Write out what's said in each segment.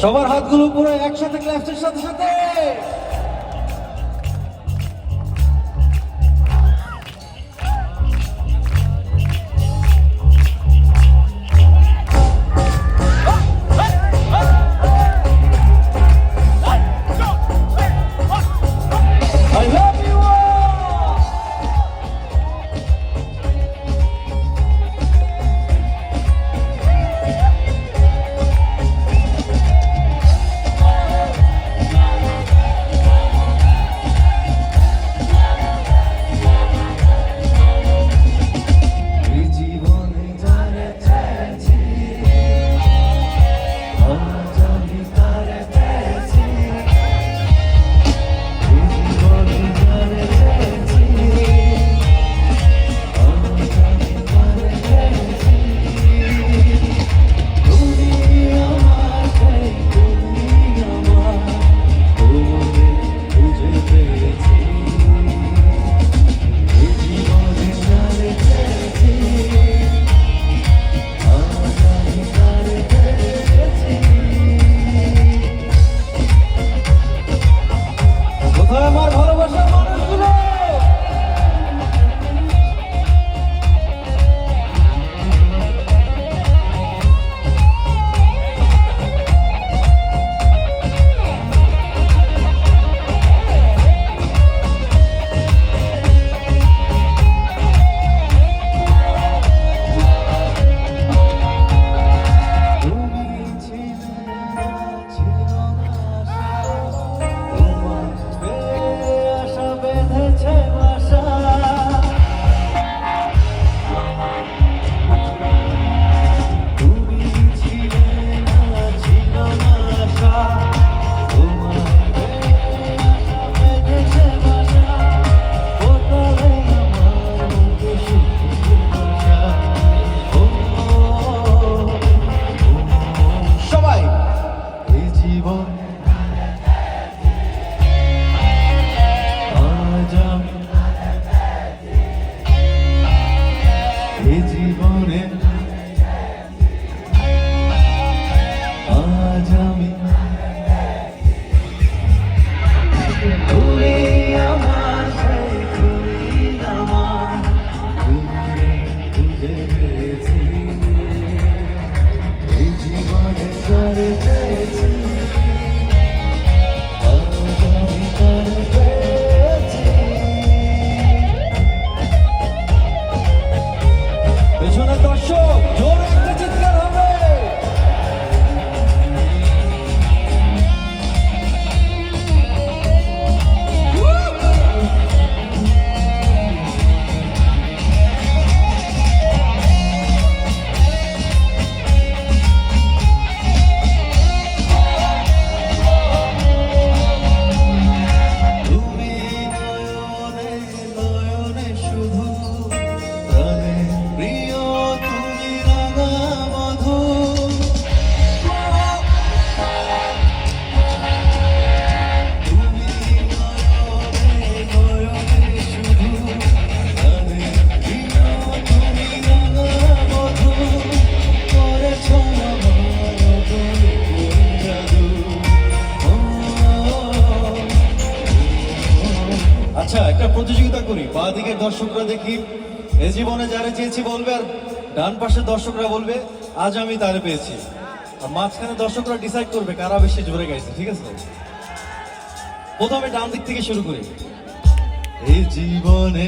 সবার হাতগুলো পুরো একসাথে ক্লাসের সাথে সাথে। 哎妈！দর্শক করি। বা দিকের দর্শকরা দেখি, এ জীবনে যারা চেয়েছি বলবে আর ডান পাশের দর্শকরা বলবে, আজ আমি তারে পেয়েছি। আর মাঝখানে দর্শকরা ডিসাইড করবে কারা বেশি জোরে গাইছে, ঠিক আছে? প্রথমে ডান দিক থেকে শুরু করি। এই জীবনে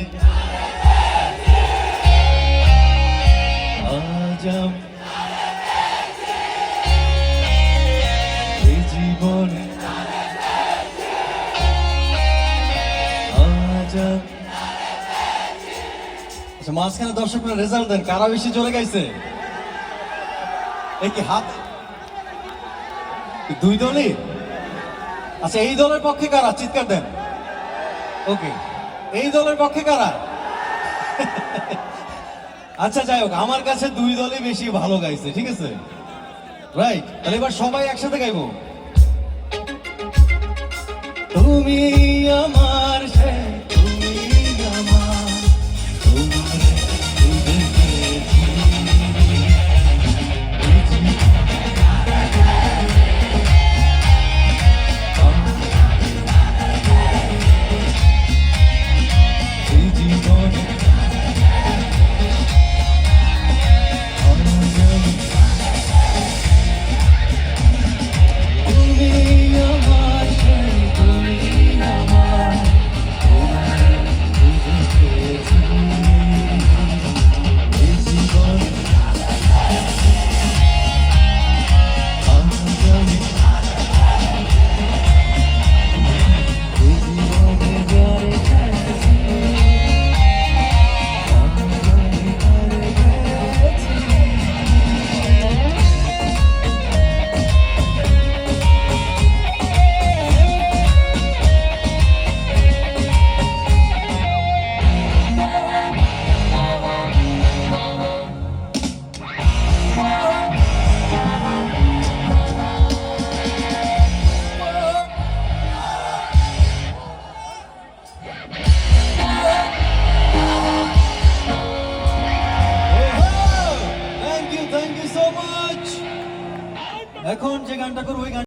আজ আমি আচ্ছা মাঝখানে দর্শকরা রেজাল্ট দেন। কারা বেশি জোরে গাইছে এই হাত? দুই দলই? আচ্ছা এই দলের পক্ষে কারা? চিৎকার দেন। ওকে এই দলের পক্ষে কারা? আচ্ছা যাই হোক, আমার কাছে দুই দলই বেশি ভালো গাইছে, ঠিক আছে? রাইট তাহলে এবার সবাই একসাথে গাইবো। তুমি আমার সে এখন যে গানটা করবো ওই গান